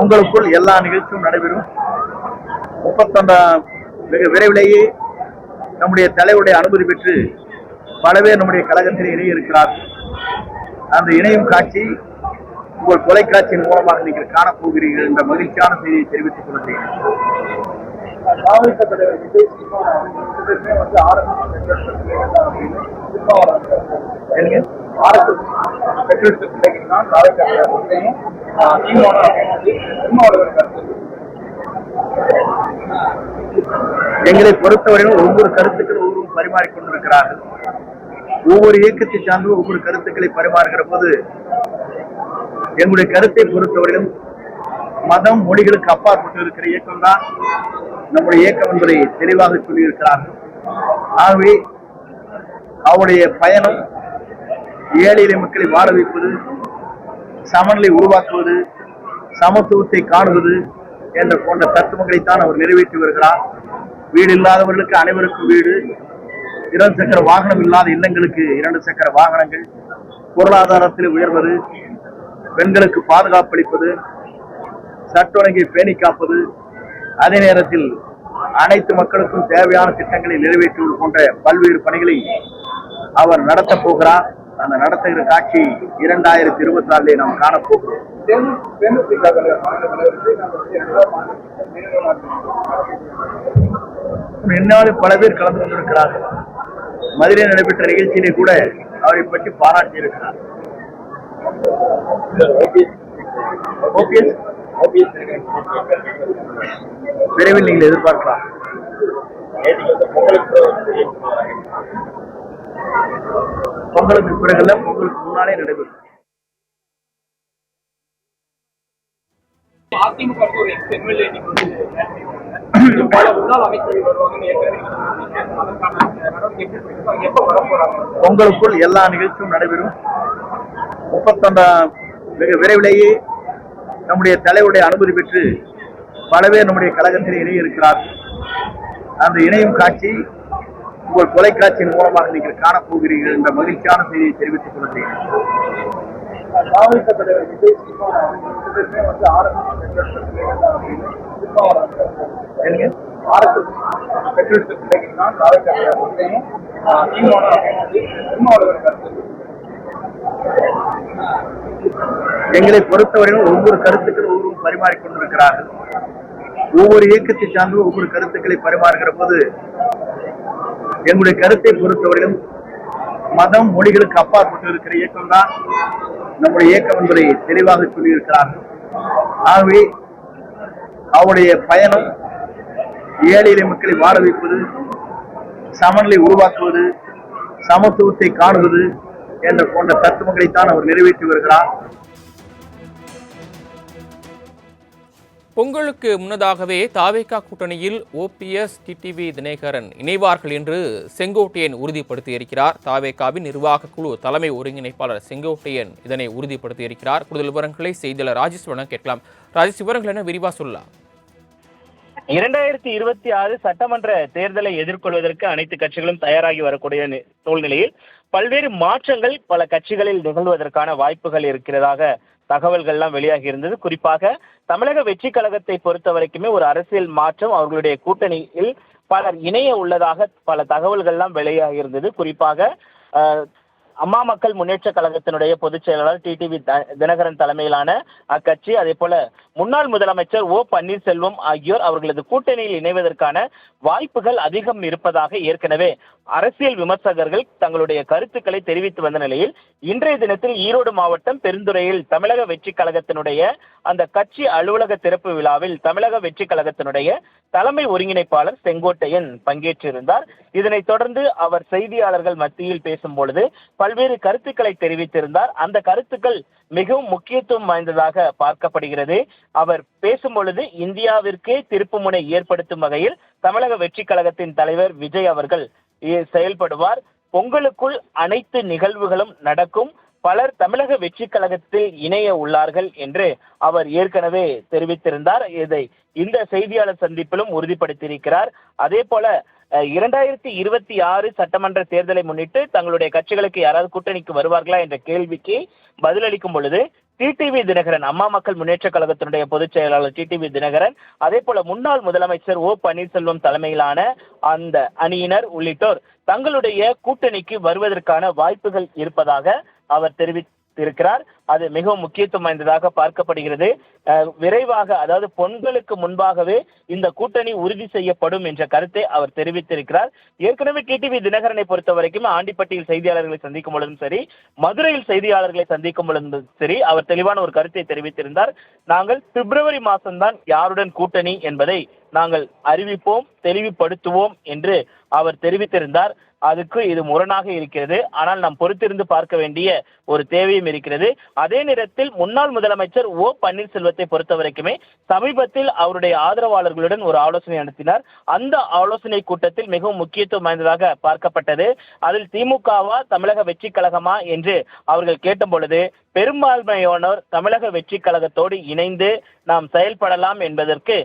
உங்களுக்குள் எல்லா நிகழ்ச்சியும் நடைபெறும். முப்பத்தொன்றாம் விரைவிலேயே நம்முடைய தலைவருடைய அனுமதி பெற்று பல பேர் நம்முடைய கழகத்தில் இணைய இருக்கிறார் அந்த இணையும் காட்சி உங்கள் தொலைக்காட்சியின் மூலமாக நீங்கள் காணப்போகிறீர்கள் என்ற மகிழ்ச்சியான செய்தியை தெரிவித்துக் கொள்கிறேன். தலைவர் விஜய் சிம்மா வந்து ஆர்எஸ்எஸ் பெட்ரோல் கருத்து. எங்களை பொறுத்தவரையிலும் ஒவ்வொரு கருத்துக்கள் ஒவ்வொரு பரிமாறிக்கொண்டிருக்கிறார்கள். ஒவ்வொரு இயக்கத்தை சார்ந்து ஒவ்வொரு கருத்துக்களை பரிமாறுகிற போது எங்களுடைய கருத்தை பொறுத்தவரையிலும் மதம் மொழிகளுக்கு அப்பாற்பட்டு இருக்கிற இயக்கம் தான் நம்முடைய இயக்கம் என்பதை தெளிவாக சொல்லியிருக்கிறார்கள். ஆகவே அவருடைய பயணம் ஏழை எளிய மக்களை வாழ வைப்பது சமநிலை உருவாக்குவது சமத்துவத்தை காணுவது என்ற போன்ற தத்துவங்களைத்தான் அவர் நிறைவேற்றி வருகிறார். வீடு இல்லாதவர்களுக்கு அனைவருக்கும் வீடு இரண்டு சக்கர வாகனம் இல்லாத இல்லங்களுக்கு இரண்டு சக்கர வாகனங்கள் பொருளாதாரத்தில் உயர்வது பெண்களுக்கு பாதுகாப்பு அளிப்பது பேணி காப்பது அதே நேரத்தில் அனைத்து மக்களுக்கும் தேவையான திட்டங்களை நிறைவேற்றுவது போன்ற பல்வேறு பணிகளை அவர் நடத்தப் போகிறார். அந்த நடத்துகிற காட்சி இரண்டாயிரத்தி இருபத்தி நாலிலே நாம் காணப்போகிறோம். என்னாலும் பல பேர் கலந்து கொண்டிருக்கிறார்கள். மதுரையில் நடைபெற்ற நிகழ்ச்சியிலே கூட அவரை பற்றி பாராட்டி இருக்கிறார் விரைவில் நீங்கள் எதிர்பார்க்கலாம். பொங்கலுக்கு பிறகுல பொங்கலுக்கு முன்னாலே நடைபெறும். உங்களுக்குள் எல்லா நிகழ்ச்சியும் நடைபெறும். முப்பத்தொன்றாம் விரைவிலேயே நம்முடைய தலைவருடைய அனுமதி பெற்று பல பேர் நம்முடைய கழகத்தில் இணைய இருக்கிறார் அந்த இணையும் காட்சி உங்கள் தொலைக்காட்சியின் மூலமாக நீங்கள் காணப்போகிறீர்கள் என்ற மகிழ்ச்சியான செய்தியை தெரிவித்துக் கொள்கிறேன். எங்களை பொறுத்தவரையிலும் ஒவ்வொரு கருத்துக்கள் ஒவ்வொரு பரிமாறிக்கொண்டிருக்கிறார்கள் ஒவ்வொரு இயக்கத்தை சார்ந்து ஒவ்வொரு கருத்துக்களை பரிமாறுகிற போது எங்களுடைய கருத்தை பொறுத்தவரையிலும் மதம் மொழிகளுக்கு அப்பாற்பட்டு இருக்கிற இயக்கம் தான் நம்முடைய இயக்கம் என்பதை தெளிவாக சொல்லியிருக்கிறார்கள். ஆகவே அவருடைய பயணம் ஏழை மக்களை வாழ வைப்பது சமநிலை உருவாக்குவது சமத்துவத்தை காணுவது என்ற போன்ற தத்துவங்களைத்தான் அவர் நிறைவேற்றி வருகிறார். பொங்கலுக்கு முன்னதாகவே தாவேகா கூட்டணியில் ஓபிஎஸ் டிடிவி தினகரன் இணைவார்கள் என்று செங்கோட்டையன் உறுதிப்படுத்தியிருக்கிறார். தாவேகாவின் நிர்வாக குழு தலைமை ஒருங்கிணைப்பாளர் செங்கோட்டையன் இதனை உறுதிப்படுத்தியிருக்கிறார். கூடுதல் விவரங்களை செய்தியாளர் ராஜேஸ்வரன் கேட்கலாம். ராஜேஷ் விவரங்கள் என்ன? விரிவா சொல்லலாம். இரண்டாயிரத்தி இருபத்தி ஆறு சட்டமன்ற தேர்தலை எதிர்கொள்வதற்கு அனைத்து கட்சிகளும் தயாராகி வரக்கூடிய சூழ்நிலையில் பல்வேறு மாற்றங்கள் பல கட்சிகளில் நிகழ்வதற்கான வாய்ப்புகள் இருக்கிறதாக தகவல்கள்லாம் வெளியாகி இருந்தது. குறிப்பாக தமிழக வெற்றி கழகத்தை பொறுத்த வரைக்குமே ஒரு அரசியல் மாற்றம் அவர்களுடைய கூட்டணியில் பலர் இணைய உள்ளதாக பல தகவல்கள்லாம் வெளியாகி இருந்தது. குறிப்பாக அம்மா மக்கள் முன்னேற்ற கழகத்தினுடைய பொதுச் செயலாளர் டிடிவி தினகரன் தலைமையிலான அக்கட்சி அதே போல முன்னாள் முதலமைச்சர் ஓ பன்னீர்செல்வம் ஆகியோர் அவர்களது கூட்டணியில் இணைவதற்கான வாய்ப்புகள் அதிகம் இருப்பதாக ஏற்கனவே அரசியல் விமர்சகர்கள் தங்களுடைய கருத்துக்களை தெரிவித்து வந்த நிலையில் இன்றைய தினத்தில் ஈரோடு மாவட்டம் பெருந்துறையில் தமிழக வெற்றி கழகத்தினுடைய அந்த கட்சி அலுவலக திறப்பு விழாவில் தமிழக வெற்றி கழகத்தினுடைய தலைமை ஒருங்கிணைப்பாளர் செங்கோட்டையன் பங்கேற்றிருந்தார். இதனைத் தொடர்ந்து அவர் செய்தியாளர்கள் மத்தியில் பேசும் பொழுது பல்வேறு கருத்துக்களை தெரிவித்திருந்தார். அந்த கருத்துக்கள் மிகவும் முக்கியத்துவம் வாய்ந்ததாக பார்க்கப்படுகிறது. அவர் பேசும் பொழுது இந்தியாவிற்கே திருப்புமுனை ஏற்படுத்தும் வகையில் தமிழக வெற்றி கழகத்தின் தலைவர் விஜய் அவர்கள் செயல்படுவார். பொங்கலுக்குள் அனைத்து நிகழ்வுகளும் நடக்கும். பலர் தமிழக வெற்றி கழகத்தில் இணைய உள்ளார்கள் என்று அவர் ஏற்கனவே தெரிவித்திருந்தார். இதை இந்த செய்தியாளர் சந்திப்பிலும் உறுதிப்படுத்தியிருக்கிறார். அதே போல இரண்டாயிரத்தி இருபத்தி ஆறு சட்டமன்ற தேர்தலை முன்னிட்டு தங்களுடைய கட்சிகளுக்கு யாராவது கூட்டணிக்கு வருவார்களா என்ற கேள்விக்கு பதிலளிக்கும் பொழுது டிடிவி தினகரன் அம்மா மக்கள் முன்னேற்ற கழகத்தினுடைய பொதுச் செயலாளர் டிடிவி தினகரன் அதே போல முன்னாள் முதலமைச்சர் ஓ பன்னீர்செல்வம் தலைமையிலான அந்த அணியினர் உள்ளிட்டோர் தங்களுடைய கூட்டணிக்கு வருவதற்கான வாய்ப்புகள் இருப்பதாக அவர் இருக்கிறார். அது மிகவும் முக்கியத்துவம் வாய்ந்ததாக பார்க்கப்படுகிறது. விரைவாக அதாவது பொங்கலுக்கு முன்பாகவே இந்த கூட்டணி உறுதி செய்யப்படும் என்ற கருத்தை அவர் தெரிவித்திருக்கிறார். ஏற்கனவே டிடிவி தினகரனை பொறுத்த வரைக்கும் ஆண்டிப்பட்டியில் செய்தியாளர்களை சந்திக்கும் பொழுதும் சரி மதுரையில் செய்தியாளர்களை சந்திக்கும் பொழுதும் சரி அவர் தெளிவான ஒரு கருத்தை தெரிவித்திருந்தார். நாங்கள் பிப்ரவரி மாதம்தான் யாருடன் கூட்டணி என்பதை நாங்கள் அறிவிப்போம் தெளிவுபடுத்துவோம் என்று அவர் தெரிவித்திருந்தார். அதுக்கு இது முரணாக இருக்கிறது. ஆனால் நாம் பொறுத்திருந்து பார்க்க வேண்டிய ஒரு தேவையும் இருக்கிறது. அதே நேரத்தில் முன்னாள் முதலமைச்சர் ஓ பன்னீர்செல்வத்தை பொறுத்த வரைக்குமே சமீபத்தில் அவருடைய ஆதரவாளர்களுடன் ஒரு ஆலோசனை நடத்தினார். அந்த ஆலோசனை கூட்டத்தில் மிகவும் முக்கியத்துவம் வாய்ந்ததாக பார்க்கப்பட்டது. அதில் திமுகவா தமிழக வெற்றி கழகமா என்று அவர்கள் கேட்ட பொழுது பெரும்பான்மையானோர் தமிழக வெற்றி கழகத்தோடு இணைந்து நாம் செயல்படலாம் என்பதற்கு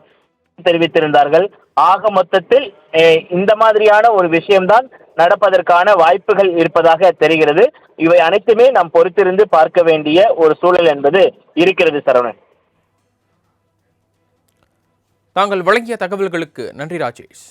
தெரிவித்திருந்தார்கள். ஆக மொத்தத்தில் இந்த மாதிரியான ஒரு விஷயம்தான் நடப்பதற்கான வாய்ப்புகள் இருப்பதாக தெரிகிறது. இவை அனைத்துமே நாம் பொறுத்திருந்து பார்க்க வேண்டிய ஒரு சூழல் என்பது இருக்கிறது சரவணன். தாங்கள் வழங்கிய தகவல்களுக்கு நன்றி ராஜேஷ்.